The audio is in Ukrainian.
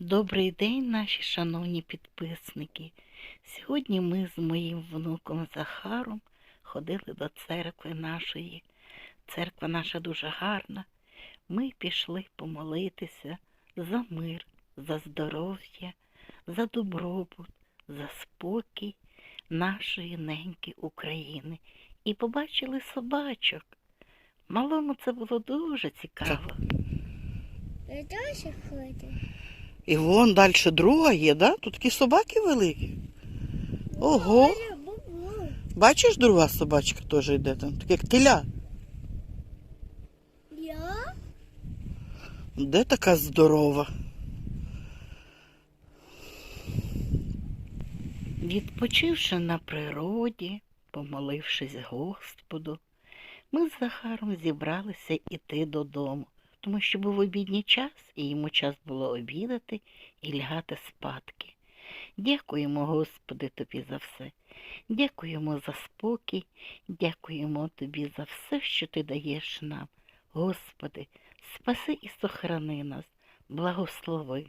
Добрий день, наші шановні підписники. Сьогодні ми з моїм внуком Захаром ходили до церкви нашої. Церква наша дуже гарна. Ми пішли помолитися за мир, за здоров'я, за добробут, за спокій нашої неньки України. І побачили собачок. Малому це було дуже цікаво. Я теж хочу. І вон далі друга є, да? Тут такі собаки великі. Ого. Бачиш, друга собачка теж йде там, так як теля. Я? Де така здорова? Відпочивши на природі, помолившись Господу, ми з Захаром зібралися іти додому, тому що був обідній час, і йому час було обідати і лягати спадки. Дякуємо, Господи, Тобі за все. Дякуємо за спокій, дякуємо Тобі за все, що Ти даєш нам. Господи, спаси і сохрани нас, благослови.